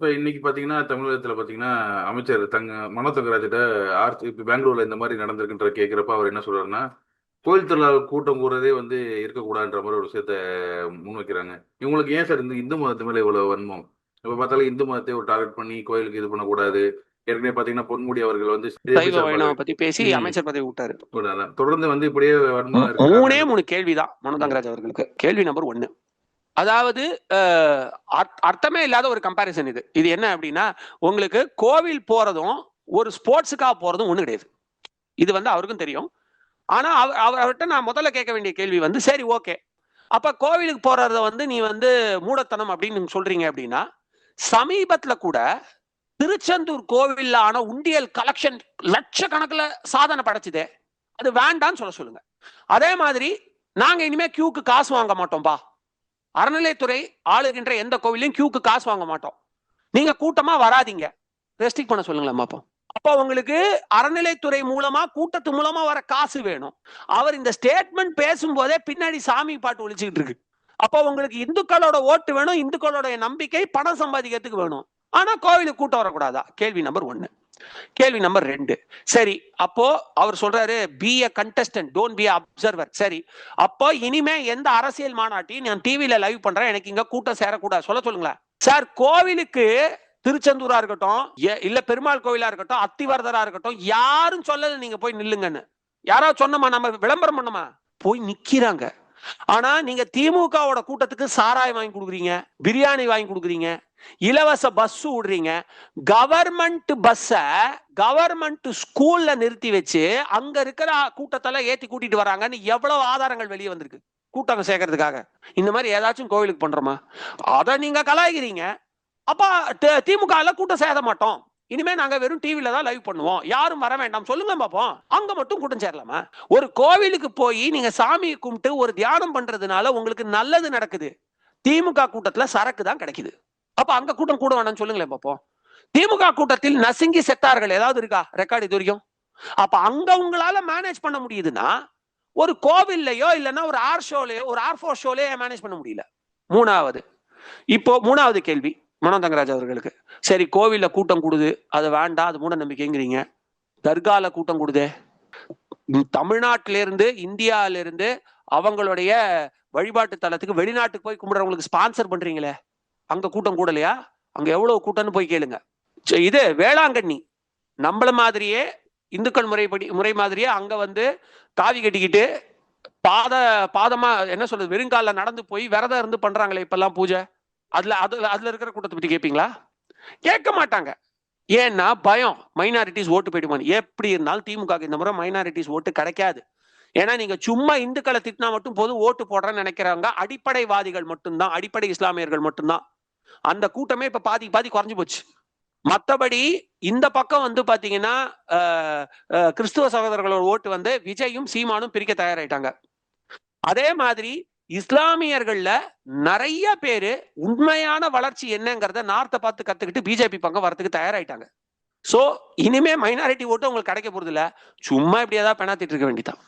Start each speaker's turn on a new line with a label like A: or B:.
A: இப்ப இன்னைக்கு பாத்தீங்கன்னா தமிழகத்துல பாத்தீங்கன்னா அமைச்சர் தங்க மனோ தங்கராஜிட்ட ஆர்த்தி இப்ப பெங்களூர்ல இந்த மாதிரி நடந்திருக்குன்ற கேக்குறப்ப அவர் என்ன சொல்றாருன்னா கோயில் திருவிழா கூட்டம் கூறதே வந்து இருக்கக்கூடாதுன்ற மாதிரி ஒரு விஷயத்த முன்வைக்கிறாங்க இவங்களுக்கு ஏன் சார் இந்த இந்து மதத்து மேல இவ்வளவு வன்மம்? இப்ப பார்த்தாலும் இந்து மதத்தை ஒரு டார்கெட் பண்ணி கோயிலுக்கு இது பண்ணக்கூடாது. ஏற்கனவே பாத்தீங்கன்னா பொன்முடி அவர்கள் வந்து
B: சைவ வைணவ பத்தி பேசி. அமைச்சர் பதவி விட்டாரு.
A: தொடர்ந்து வந்து இப்படியே.
B: மூணே மூணு கேள்விதான் மனோ தங்கராஜ் அவர்களுக்கு. கேள்வி நம்பர் ஒண்ணு அதாவது அர்த்தமே இல்லாத ஒரு கம்பாரிசன் இது. இது என்ன அப்படின்னா உங்களுக்கு கோவில் போறதும் ஒரு ஸ்போர்ட்ஸுக்காக போறதும் ஒன்றும் கிடையாது. இது வந்து அவருக்கும் தெரியும். ஆனா அவர் அவர்- அவர்கிட்ட நான் முதல்ல கேட்க வேண்டிய கேள்வி வந்து சரி ஓகே. அப்ப கோவிலுக்கு போறத வந்து நீ வந்து மூடத்தனம் அப்படின்னு நீங்க சொல்றீங்க அப்படின்னா சமீபத்துல கூட திருச்செந்தூர் கோவில்ல ஆன உண்டியல் கலெக்ஷன் லட்சக்கணக்கில் சாதனை படைச்சுதே. அது வேண்டான்னு சொல்ல சொல்லுங்க. அதே மாதிரி நாங்க இனிமே கியூக்கு காசு வாங்க மாட்டோம்பா அறநிலைத்துறை ஆளுகின்ற எந்த கோவிலையும் கியூக்கு காசு வாங்க மாட்டோம். நீங்க கூட்டமா வராதீங்க. ரெஸ்ட்ரிக்ட் பண்ண சொல்லுங்களேன் அப்போ. அப்போ உங்களுக்கு அறநிலைத்துறை மூலமா கூட்டத்து மூலமா வர காசு வேணும். அவர் இந்த ஸ்டேட்மெண்ட் பேசும்போதே பின்னாடி சாமி பாட்டு ஒழிச்சுக்கிட்டு இருக்கு. அப்போ உங்களுக்கு இந்துக்களோட ஓட்டு வேணும் இந்துக்களோட நம்பிக்கை பணம் சம்பாதிக்கிறதுக்கு வேணும். ஆனா கோவிலுக்கு கூட்டம் வரக்கூடாதா? கேள்வி நம்பர் ஒன்னு கேள்வி நம்பர் ரெண்டு. சரி அப்போ அவர் சொல்றாரு be a contestant don't be observer சரி அப்போ இனிமே எந்த அரசியல் மாநாட்டையும் நான் டிவியில லைவ் பண்றேன் எனக்கு இங்க கூட்டம் சேரக்கூடாது. சொல்ல சொல்லுங்களேன். சார் கோவிலுக்கு திருச்செந்தூரா இருக்கட்டும் இல்ல பெருமாள் கோவிலா இருக்கட்டும் அத்திவரதரா இருக்கட்டும் யாரும் சொல்லல நீங்க போய் நில்லுங்கன்னு. யாராவது சொன்னோமா? நம்ம விளம்பரம் பண்ணோமா? போய் நிக்கிறாங்க. ஆனா நீங்க திமுகவோட கூட்டத்துக்கு சாராயம் வாங்கி கொடுக்குறீங்க பிரியாணி வாங்கி கொடுக்குறீங்க இலவச பஸ் விடுறீங்க கவர்மெண்ட் பஸ்ஸ கவர்மெண்ட் ஸ்கூல்ல நிறுத்தி வச்சு அங்க இருக்கிற கூட்டத்தெல்லாம் ஏத்தி கூட்டிட்டு வராங்கன்னு எவ்வளவு ஆதாரங்கள் வெளியே வந்திருக்கு? கூட்டம் சேர்க்கறதுக்காக இந்த மாதிரி ஏதாச்சும் கோவிலுக்கு பண்றோமா? அதை நீங்க கலாய்க்கிறீங்க. அப்ப தி- திமுகல கூட்டம் சேர மாட்டோம். இனிமே நாங்க வெறும் டிவில தான் லைவ் பண்ணுவோம். யாரும் வர வேண்டாம். சொல்லுங்க பாப்போம். அங்க மட்டும் கூட்டம் சேரலாமா? ஒரு கோவிலுக்கு போய் நீங்க சாமியை கும்பிட்டு ஒரு தியானம் பண்றதுனால உங்களுக்கு நல்லது நடக்குது. திமுக கூட்டத்துல சரக்கு தான் கிடைக்குது. அப்ப அங்க கூட்டம் கூட வேணாம்னு சொல்லுங்களேன் பாப்போம். திமுக கூட்டத்தில் நசுங்கி செத்தார்கள். ஏதாவது இருக்கா? ரெக்கார்டு இது வரைக்கும். அப்ப அங்க உங்களால மேனேஜ் பண்ண முடியுதுன்னா ஒரு கோவில்லையோ இல்லைன்னா ஒரு ஆர் ஷோலையோ ஒரு ஆர் ஃபோர் ஷோலையோ மேனேஜ் பண்ண முடியல? மூணாவது. இப்போ மூணாவது கேள்வி மனோதங்கராஜ் அவர்களுக்கு. சரி கோவில்ல கூட்டம் கூடுது. அது வேண்டாம் அது மூட நம்பிக்கைங்கிறீங்க. தர்கால கூட்டம் கூடுதே. தமிழ்நாட்டிலிருந்து இந்தியாவிலிருந்து அவங்களுடைய வழிபாட்டு தலத்துக்கு வெளிநாட்டுக்கு போய் கும்பிடுறவங்களுக்கு ஸ்பான்சர் பண்றீங்களே. அங்க கூட்டம் கூடலையா? அங்க எவ்வளவு கூட்டம்னு போய் கேளுங்க. இது வேளாங்கண்ணி. நம்மள மாதிரியே இந்துக்கள் முறைப்படி முறை மாதிரியே அங்க வந்து காவி கட்டிக்கிட்டு பாத பாதமா என்ன சொல்றது வெறுங்கால நடந்து போய் விரதம் இருந்து பண்றாங்களே இப்பெல்லாம் பூஜை? அதுல அதுல அதுல இருக்கிற கூட்டத்தை பத்தி கேட்பீங்களா கேட்க மாட்டாங்க. ஏன்னா பயம். மைனாரிட்டிஸ் ஓட்டு போயிடுமான்னு எப்படி இருந்தாலும் திமுக இந்த முறை மைனாரிட்டிஸ் ஓட்டு கிடைக்காது. ஏன்னா நீங்க சும்மா இந்துக்களை திட்டினா மட்டும் போதும் ஓட்டு போடுறேன்னு நினைக்கிறாங்க அடிப்படைவாதிகள் மட்டும்தான் அடிப்படை இஸ்லாமியர்கள் மட்டும்தான். அந்த கூட்டமே இப்ப பாதி பாதி குறைஞ்சு போச்சு. மற்றபடி இந்த பக்கம் வந்து பாத்தீங்கன்னா கிறிஸ்துவ சகோதரர்களோட ஓட்டு வந்து விஜயும் சீமானும் பிரிக்க தயாராயிட்டாங்க. அதே மாதிரி இஸ்லாமியர்கள்ல நிறைய பேரு உண்மையான வளர்ச்சி என்னங்கிறத நார்த்தை பார்த்து கத்துக்கிட்டு பிஜேபி பக்கம் வரதுக்கு தயாராயிட்டாங்க. சோ இனிமே மைனாரிட்டி ஓட்டு உங்களுக்கு கிடைக்க போறது இல்ல சும்மா இப்படி ஏதாவது பெணாத்திட்டு இருக்க வேண்டியதான்